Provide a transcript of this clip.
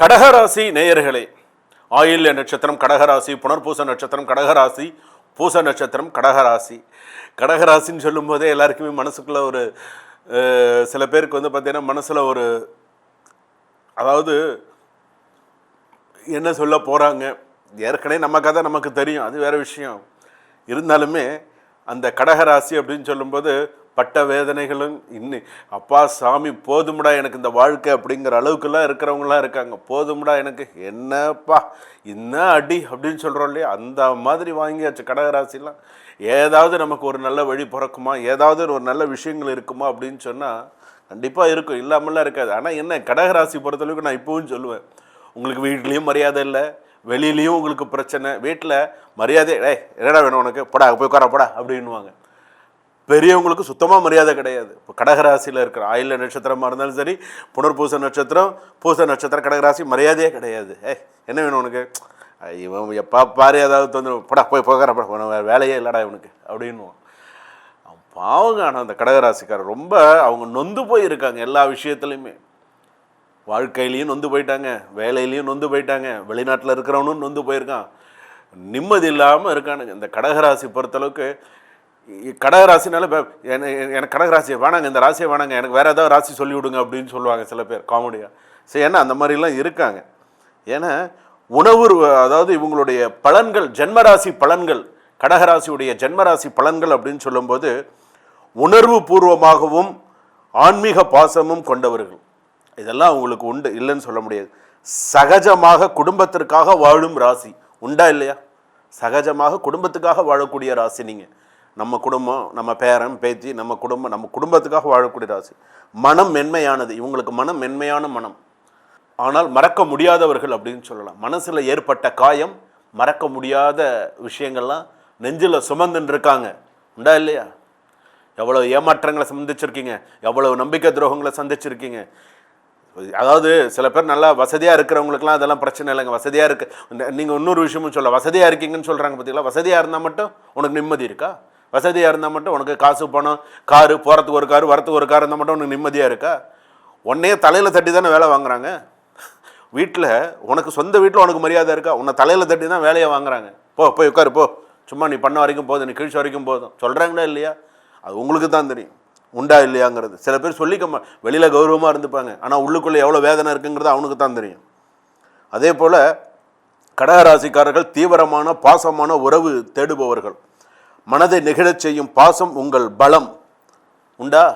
கடகராசி நேயர்களே ஆயில்ய நட்சத்திரம் கடகராசி புனர்பூச நட்சத்திரம் கடகராசி பூச நட்சத்திரம் கடகராசி. கடகராசின்னு சொல்லும்போதே எல்லாருக்குமே மனசுக்குள்ளே ஒரு சில பேருக்கு வந்து பார்த்திங்கன்னா மனசில் ஒரு அதாவது என்ன சொல்ல போகிறாங்க ஏற்கனவே நம்ம கதை நமக்கு தெரியும் அது வேறு விஷயம். இருந்தாலுமே அந்த கடகராசி அப்படின்னு சொல்லும்போது பட்ட வேதனைகளும் இன்னி அப்பா சாமி போதும்டா எனக்கு இந்த வாழ்க்கை அப்படிங்கிற அளவுக்குலாம் இருக்கிறவங்களாம் இருக்காங்க. போதும்டா எனக்கு என்னப்பா என்ன அடி அப்படின்னு சொல்கிறோம் இல்லையா? அந்த மாதிரி வாங்கியாச்சு கடகராசிலாம். ஏதாவது நமக்கு ஒரு நல்ல வழி பிறக்குமா? ஏதாவது ஒரு நல்ல விஷயங்கள் இருக்குமா அப்படின்னு சொன்னால் கண்டிப்பாக இருக்கும். இல்லாமலாம் இருக்காது. ஆனால் என்ன கடகராசி பொறுத்தளவுக்கு நான் இப்போவும் சொல்லுவேன். உங்களுக்கு வீட்லேயும் மரியாதை இல்லை. வெளியிலையும் உங்களுக்கு பிரச்சனை. வீட்டில் மரியாதை ஏய் என்னடா வேணும் உனக்கு? போடா போய் உட்கார போடா அப்படின்னுவாங்க. பெரியவங்களுக்கு சுத்தமாக மரியாதை கிடையாது. இப்போ கடகராசியில் இருக்கிற ஆயில நட்சத்திரமாக இருந்தாலும் சரி புனர்பூச நட்சத்திரம் பூச நட்சத்திரம் கடகராசி மரியாதையே கிடையாது. ஏ என்ன வேணும் உனக்கு? ஐ, இவன் எப்பா பாரு ஏதாவது தொந்தரவு படா போய் போகிற வேறு வேலையே இல்லைடா இவனுக்கு அப்படின்னுவான். பாவங்க ஆனால் அந்த கடகராசிக்காரர் ரொம்ப அவங்க நொந்து போயிருக்காங்க எல்லா விஷயத்துலையுமே. வாழ்க்கையிலையும் நொந்து போயிட்டாங்க வேலையிலையும் நொந்து போயிட்டாங்க வெளிநாட்டில் இருக்கிறவனும் நொந்து போயிருக்கான். நிம்மதி இல்லாமல் இருக்கானுங்க. இந்த கடகராசி பொறுத்தளவுக்கு கடகராசினால எனக்கு கடகராசி வேணாங்க இந்த ராசியை வேணாங்க எனக்கு வேறு ஏதாவது ராசி சொல்லி விடுங்க அப்படின்னு சொல்லுவாங்க சில பேர் காமெடியாக சரி ஏன்னா அந்த மாதிரிலாம் இருக்காங்க. ஏன்னா உணவு அதாவது இவங்களுடைய பலன்கள் ஜென்மராசி பலன்கள் கடகராசியுடைய ஜென்மராசி பலன்கள் அப்படின்னு சொல்லும்போது உணர்வு பூர்வமாகவும் ஆன்மீக பாசமும் கொண்டவர்கள். இதெல்லாம் அவங்களுக்கு உண்டு இல்லைன்னு சொல்ல முடியாது. சகஜமாக குடும்பத்திற்காக வாழும் ராசி உண்டா இல்லையா? சகஜமாக குடும்பத்துக்காக வாழக்கூடிய ராசி நீங்கள் நம்ம குடும்பம் நம்ம பேரன் பேத்தி நம்ம குடும்பம் நம்ம குடும்பத்துக்காக வாழக்கூடிய ராசி. மனம் மென்மையானது. இவங்களுக்கு மனம் மென்மையான மனம். ஆனால் மறக்க முடியாதவர்கள் அப்படின்னு சொல்லலாம். மனசில் ஏற்பட்ட காயம் மறக்க முடியாத விஷயங்கள்லாம் நெஞ்சில் சுமந்துன்னு இருக்காங்க உண்டா இல்லையா? எவ்வளோ ஏமாற்றங்களை சந்திச்சிருக்கீங்க. எவ்வளோ நம்பிக்கை துரோகங்களை சந்திச்சிருக்கீங்க. அதாவது சில பேர் நல்லா வசதியாக இருக்கிறவங்களுக்குலாம் அதெல்லாம் பிரச்சனை இல்லைங்க. வசதியாக இருக்கு. நீங்கள் இன்னொரு விஷயமும் சொல்ல வசதியாக இருக்கீங்கன்னு சொல்கிறாங்க பார்த்தீங்களா வசதியாக இருந்தால் மட்டும் உனக்கு நிம்மதி இருக்கா? வசதியாக இருந்தால் மட்டும் உனக்கு காசு பணம் காரு போகிறதுக்கு ஒரு காரு வரத்துக்கு ஒரு கார் இருந்தால் மட்டும் உனக்கு நிம்மதியாக இருக்கா? உன்னையே தலையில் தட்டி தானே வேலை வாங்குறாங்க. வீட்டில் உனக்கு சொந்த வீட்டில் உனக்கு மரியாதை இருக்கா? உன்னை தலையில் தட்டி தான் வேலையை வாங்குறாங்க. போ போய் உட்காரு போ. சும்மா நீ பண்ண வரைக்கும் போதும் நீ கீழ்ச்சி வரைக்கும் போதும். சொல்கிறாங்களா இல்லையா? அது உங்களுக்கு தான் தெரியும். உண்டா இல்லையாங்கிறது. சில பேர் சொல்லிக்க மா வெளியில் கௌரவமாக இருந்துப்பாங்க. ஆனால் உள்ளுக்குள்ளே எவ்வளோ வேதனை இருக்குங்கிறது அவனுக்கு தான் தெரியும். அதே போல் கடகராசிக்காரர்கள் தீவிரமான பாசமான உறவு தேடுபவர்கள். மனதை நெகிழச் செய்யும் பாசம் உங்கள் பலம். உண்டா?